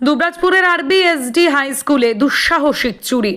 দুবরাজপুরের আরবি SD high স্কুলে দুঃসাহসিক চুরি।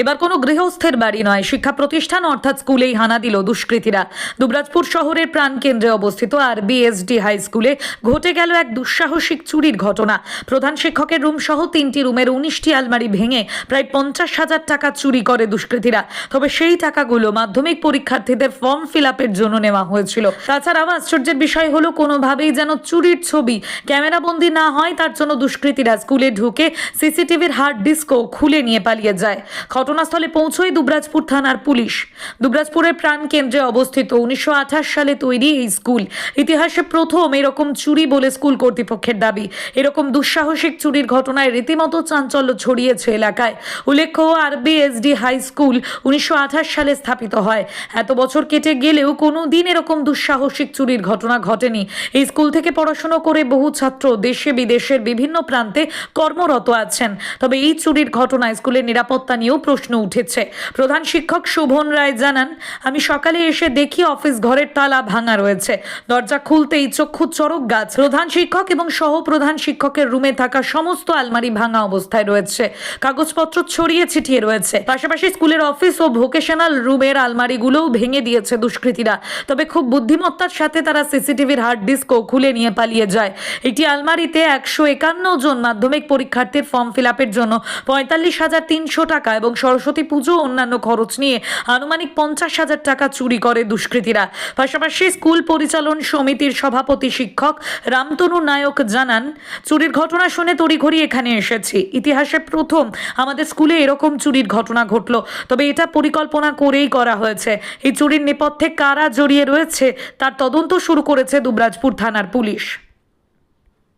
এবার কোনো গৃহস্থের বাড়ি নয়, শিক্ষা প্রতিষ্ঠান অর্থাৎ স্কুলেই হানা দিল দুষ্কৃতীরা। দুবরাজপুর শহরের প্রাণকেন্দ্রে অবস্থিত আর বিএসডি হাই স্কুলে ঘটে গেল এক দুঃসাহসিক চুরির ঘটনা। প্রধান শিক্ষকের রুম সহ তিনটি রুমের উনিশটি আলমারি ভেঙে প্রায় পঞ্চাশ হাজার টাকা চুরি করে দুষ্কৃতীরা। তবে সেই টাকাগুলো মাধ্যমিক পরীক্ষার্থীদের ফর্ম ফিল জন্য নেওয়া হয়েছিল। তাছাড়াও আশ্চর্যের বিষয় হলো, কোনোভাবেই যেন চুরির ছবি ক্যামেরাবন্দি না হয়, তার জন্য দুষ্কৃতীরা স্কুলে ঢুকে সিসিটিভির হার্ড ডিস্কও খুলে নিয়ে পালিয়ে যায়। ঘটনাস্থলে পৌঁছয় দুবরাজপুর থানার পুলিশ। দুবরাজপুরের প্রাণ কেন্দ্রে অবস্থিত উনিশশো আঠাশ সালে তৈরি এই স্কুল ইতিহাসে প্রথম এরকম চুরি বলে স্কুল কর্তৃপক্ষের দাবি। এরকম দুঃসাহসিক চুরির ঘটনায় রীতিমতো চাঞ্চল্য ছড়িয়েছে এলাকায়। উল্লেখ্য, আরবিএসডি হাই স্কুল উনিশশো সালে স্থাপিত হয়। এত বছর কেটে গেলেও কোনো দিন এরকম দুঃসাহসিক চুরির ঘটনা ঘটেনি। এই স্কুল থেকে পড়াশোনা করে বহু ছাত্র দেশে বিদেশের বিভিন্ন প্রান্তে কর্মরত আছেন। তবে এই চুরির ঘটনায় স্কুলের নিরাপত্তা নিয়েও প্রশ্ন উঠেছে। প্রধান শিক্ষক শোভন রায় জানান, আমি সকালে এসে দেখি অফিস ঘরের তালা ভাঙা রয়েছে। দরজা খুলতেই চক্ষু চরক গাছ। প্রধান শিক্ষক এবং সহ প্রধান শিক্ষকের রুমে থাকা সমস্ত আলমারি ভাঙা অবস্থায় রয়েছে। কাগজপত্র ছড়িয়ে ছিটিয়ে রয়েছে। পাশাপাশি স্কুলের অফিস ও ভোকেশনাল রুমের আলমারিগুলোও ভেঙে দিয়েছে দুষ্কৃতীরা। তবে খুব বুদ্ধিমত্তার সাথে তারা সিসিটিভির হার্ড ডিস্কও খুলে নিয়ে পালিয়ে যায়। এটি আলমারিতে একশো একান্ন জন মাধ্যমিক পরীক্ষার্থীর ফর্ম ফিল জন্য পঁয়তাল্লিশ হাজার তিনশো টাকা এবং সরস্বতী পুজো অন্যান্য খরচ নিয়ে আনুমানিক পঞ্চাশ হাজার টাকা চুরি করে দুষ্কৃতীরা। পাশাপাশি স্কুল পরিচালন সমিতির সভাপতি শিক্ষক রামতনু নায়ক জানান, চুরির ঘটনা শুনে তড়িঘড়ি এখানে এসেছি। ইতিহাসে প্রথম আমাদের স্কুলে এরকম চুরির ঘটনা ঘটলো। তবে এটা পরিকল্পনা করেই করা হয়েছে। এই চুরির নেপথ্যে কারা জড়িয়ে রয়েছে তার তদন্ত শুরু করেছে দুবরাজপুর থানার পুলিশ।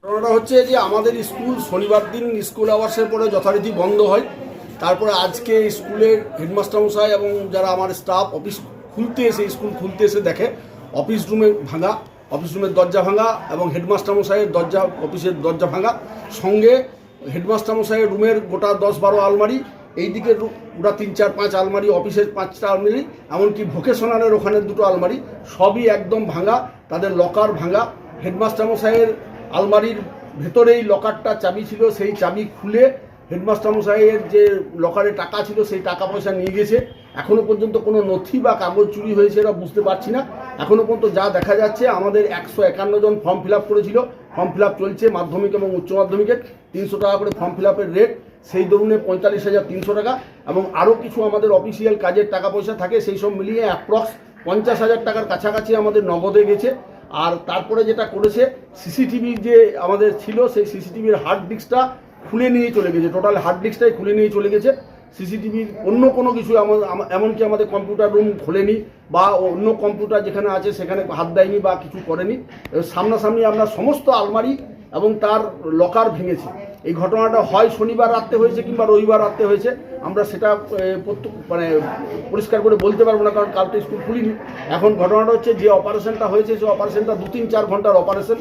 ঘটনাটা হচ্ছে যে আমাদের স্কুল শনিবার দিন স্কুল আওয়ার্সের পরে যথারীতি বন্ধ হয়। তারপরে আজকে স্কুলের হেডমাস্টার মশাই এবং যারা আমার স্টাফ অফিস খুলতে এসে স্কুল খুলতে এসে দেখে অফিস রুমে ভাঙা অফিস রুমের দরজা ভাঙা এবং হেডমাস্টার মশাইয়ের দরজা অফিসের দরজা ভাঙা, সঙ্গে হেডমাস্টার মশাইয়ের রুমের গোটা দশ বারো আলমারি, এইদিকে ওরা তিন চার পাঁচ আলমারি অফিসের পাঁচটা আলমারি, এমনকি ভোকেশনালের ওখানে দুটো আলমারি, সবই একদম ভাঙা, তাদের লকার ভাঙা। হেডমাস্টার মশাইয়ের আলমারির ভেতরেই লকারটা চাবি ছিল, সেই চাবি খুলে হেডমাস্টার মশাইয়ের যে লকারে টাকা ছিল, সেই টাকা পয়সা নিয়ে গেছে। এখনও পর্যন্ত কোনো নথি বা কাগজ চুরি হয়েছে এরা বুঝতে পারছি না। এখনও পর্যন্ত যা দেখা যাচ্ছে, আমাদের একশো একান্ন জন ফর্ম ফিল করেছিল। ফর্ম ফিল চলছে মাধ্যমিক এবং উচ্চ মাধ্যমিকের। তিনশো টাকা করে ফর্ম ফিল রেট সেই দরুনে পঁয়তাল্লিশ হাজার তিনশো টাকা। এবং আরও কিছু আমাদের অফিসিয়াল কাজের টাকা পয়সা থাকে, সেই সব মিলিয়ে অ্যাপ্রক্স পঞ্চাশ হাজার টাকার কাছাকাছি আমাদের নগদে গেছে। আর তারপরে যেটা করেছে সিসিটিভি যে আমাদের ছিল, সেই সিসিটিভির হার্ড ডিস্কটা খুলে নিয়ে চলে গেছে। টোটাল হার্ড ডিস্কটাই খুলে নিয়ে চলে গেছে। সিসিটিভির অন্য কোনো কিছু এমনকি আমাদের কম্পিউটার রুম খোলেনি বা অন্য কম্পিউটার যেখানে আছে সেখানে হাত দেয়নি বা কিছু করেনি। সামনাসামনি আমরা সমস্ত আলমারি এবং তার লকার ভেঙেছি। এই ঘটনাটা হয় শনিবার রাত্রে হয়েছে কিংবা রবিবার রাত্রে হয়েছে। আমরা সেটা মানে পরিষ্কার করে বলতে পারব না কারণ কালকে স্কুল খুলিনি। এখন ঘটনাটা হচ্ছে যে অপারেশনটা হয়েছে সেই অপারেশনটা দু তিন চার ঘণ্টার অপারেশন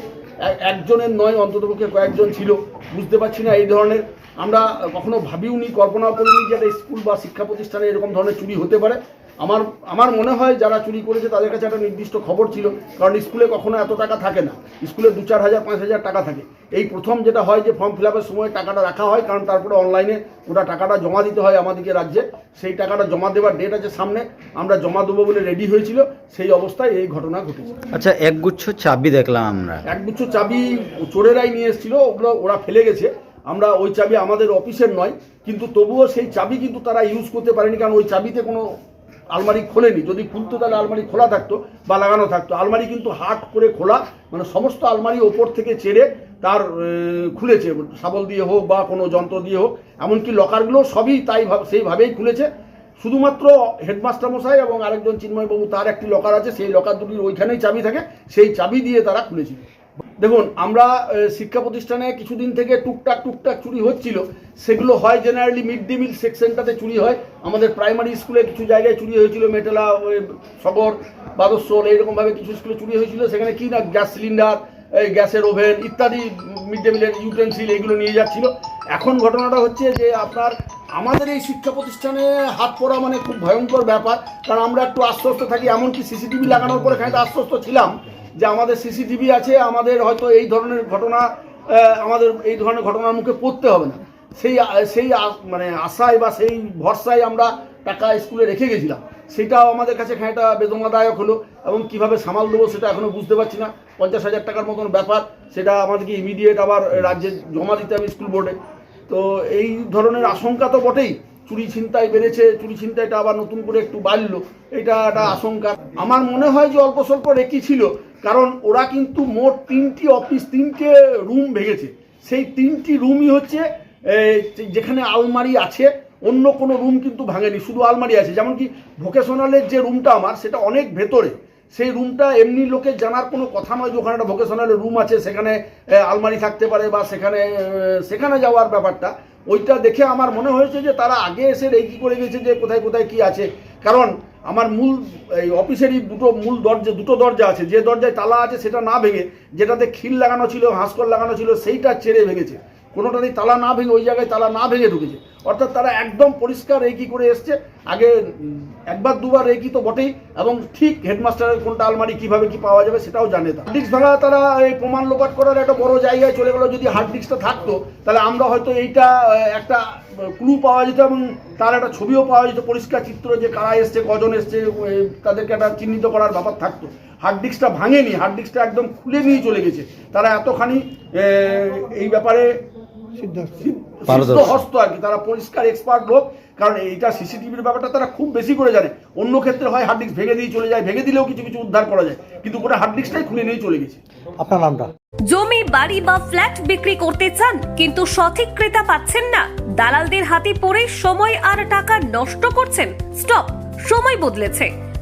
একজনের নয়, অন্ততপক্ষে কয়েকজন ছিল। বুঝতে পারছি না এই ধরনের। আমরা কখনো ভাবিওনি কল্পনা করিনি যে একটা স্কুল বা শিক্ষা প্রতিষ্ঠানে এরকম ধরনের চুরি হতে পারে। আমার আমার মনে হয় যারা চুরি করেছে তাদের কাছে একটা নির্দিষ্ট খবর ছিল কারণ স্কুলে কখনো এত টাকা থাকে না। স্কুলে দু চার হাজার পাঁচ হাজার টাকা থাকে। এই প্রথম যেটা হয় যে ফর্ম ফিল আপের সময় টাকাটা রাখা হয় কারণ তারপরে অনলাইনে ওটা টাকাটা জমা দিতে হয় আমাদেরকে রাজ্যে। সেই টাকাটা জমা দেওয়ার ডেট আছে সামনে। আমরা জমা দেবো বলে রেডি হয়েছিল। সেই অবস্থায় এই ঘটনা ঘটেছে। আচ্ছা একগুচ্ছ চাবি দেখলাম আমরা। একগুচ্ছ চাবি চোরেরাই নিয়ে এসেছিল ওগুলো ওরা ফেলে গেছে। আমরা ওই চাবি আমাদের অফিসের নয় কিন্তু তবুও সেই চাবি কিন্তু তারা ইউজ করতে পারেনি কারণ ওই চাবিতে কোনো আলমারি খোলেনি। যদি খুলতো তাহলে আলমারি খোলা থাকতো বা লাগানো থাকতো। আলমারি কিন্তু হাট করে খোলা মানে সমস্ত আলমারি ওপর থেকে চেড়ে তার খুলেছে। শাবল দিয়ে হোক বা কোনো যন্ত্র দিয়ে হোক, এমনকি লকারগুলো সবই তাই ভাব- সেইভাবেই খুলেছে। শুধুমাত্র হেডমাস্টার মশাই এবং আরেকজন চিন্ময়বাবু, তার একটি লকার আছে, সেই লকার দুটির ওইখানেই চাবি থাকে, সেই চাবি দিয়ে তারা খুলেছিল। দেখুন, আমরা শিক্ষা প্রতিষ্ঠানে কিছুদিন থেকে টুকটাক টুকটাক চুরি হচ্ছিল। সেগুলো হয় জেনারেলি মিড ডে মিল সেকশনটাতে চুরি হয়। আমাদের প্রাইমারি স্কুলে কিছু জায়গায় চুরি হয়েছিল, মেটেলা সগর বাদস্বল এইরকমভাবে কিছু স্কুলে চুরি হয়েছিল। সেখানে কি না, গ্যাস সিলিন্ডার গ্যাসের ওভেন ইত্যাদি মিড ডে মিলের ইউটেন্সিল এগুলো নিয়ে যাচ্ছিল। এখন ঘটনাটা হচ্ছে যে আপনার আমাদের এই শিক্ষা প্রতিষ্ঠানে হাত পড়া মানে খুব ভয়ঙ্কর ব্যাপার। কারণ আমরা একটু আশ্বস্ত থাকি, এমনকি সিসিটিভি লাগানোর পরে খানিকটা আশ্বস্ত ছিলাম যে আমাদের সিসিটিভি আছে, আমাদের হয়তো এই ধরনের ঘটনা আমাদের এই ধরনের ঘটনার মুখে পড়তে হবে না। সেই সেই মানে আশায় বা সেই ভরসায় আমরা টাকা স্কুলে রেখে গেছিলাম। সেটাও আমাদের কাছে খানিকটা বেদনাদায়ক হলো এবং কীভাবে সামাল দেবো সেটা এখনও বুঝতে পারছি না। পঞ্চাশ হাজার টাকার মতন ব্যাপার, সেটা আমাদেরকে ইমিডিয়েট আবার রাজ্যে জমা দিতে হবে স্কুল বোর্ডে। তো এই ধরনের আশঙ্কা তো বটেই। চুরি ছিনতাই বেড়েছে, চুরি ছিনতাইটা আবার নতুন করে একটু বাড়লো, এটা একটা আশঙ্কা। আমার মনে হয় যে অল্প স্বল্প রেকি ছিল, কারণ ওরা কিন্তু মোট তিনটি অফিস, তিনটে রুম ভেঙেছে। সেই তিনটি রুমই হচ্ছে যেখানে আলমারি আছে, অন্য কোনো রুম কিন্তু ভাঙেনি, শুধু আলমারি আছে। যেমন কি ভোকেশনালের যে রুমটা আমার, সেটা অনেক ভেতরে। সেই রুমটা এমনি লোকে জানার কোনো কথা নয় যে ওখানে একটা ভোকেশনাল রুম আছে, সেখানে আলমারি থাকতে পারে বা সেখানে সেখানে যাওয়ার ব্যাপারটা। ওইটা দেখে আমার মনে হয়েছে যে তারা আগে এসে রেকি করে গেছে যে কোথায় কোথায় কি আছে। কারণ আমার মূল, এই অফিসেরই দুটো মূল দরজা, দুটো দরজা আছে। যে দরজায় তালা আছে সেটা না ভেঙে, যেটাতে খিল লাগানো ছিল, হাঁসকর লাগানো ছিল, সেইটা ছেড়ে ভেঙেছে। কোনোটাতেই তালা না ভেঙে, ওই জায়গায় তালা না ভেঙে ঢুকেছে। অর্থাৎ তারা একদম পরিষ্কার রেকি করে এসছে। আগে একবার, দুবার রেকি তো বটেই, এবং ঠিক হেডমাস্টারের কোনটা আলমারি কীভাবে কি পাওয়া যাবে সেটাও জানে হার্ড ডিস্ক ভাঙা তারা এই প্রমাণ লোপাট করার একটা বড় জায়গায় চলে গেলো, যদি হার্ড ডিস্কটা থাকতো, তাহলে আমরা হয়তো এইটা একটা ক্লু পাওয়া যেত এবং তার একটা ছবিও পাওয়া যেত, পরিষ্কার চিত্র যে কারা এসছে, কজন এসছে তাদেরকে একটা চিহ্নিত করার ব্যাপার থাকতো। হার্ড ডিস্কটা ভাঙেনি, হার্ড ডিস্কটা একদম খুলে নিয়ে চলে গেছে। তারা এতখানি এই ব্যাপারে। হস্ত আর কি তারা পরিষ্কার এক্সপার্ট লোক কারণ এইটা সিসিটিভির ব্যাপারটা তারা খুব বেশি করে জানে। অন্য ক্ষেত্রে হয় হার্ড ডিস্ক ভেঙে দিয়ে চলে যায় ভেঙে দিলেও কিছু কিছু উদ্ধার করা যায় কিন্তু গোটা হার্ড ডিস্কটাই খুলে নিয়ে চলে গেছে। আপনার নামটা? জমি বাড়ি বা ফ্ল্যাট বিক্রি করতে চান কিন্তু সঠিক ক্রেতা পাচ্ছেন না দালালদের হাতে পড়ে সময় আর টাকা নষ্ট করছেন। স্টপ সময় বদলেছে।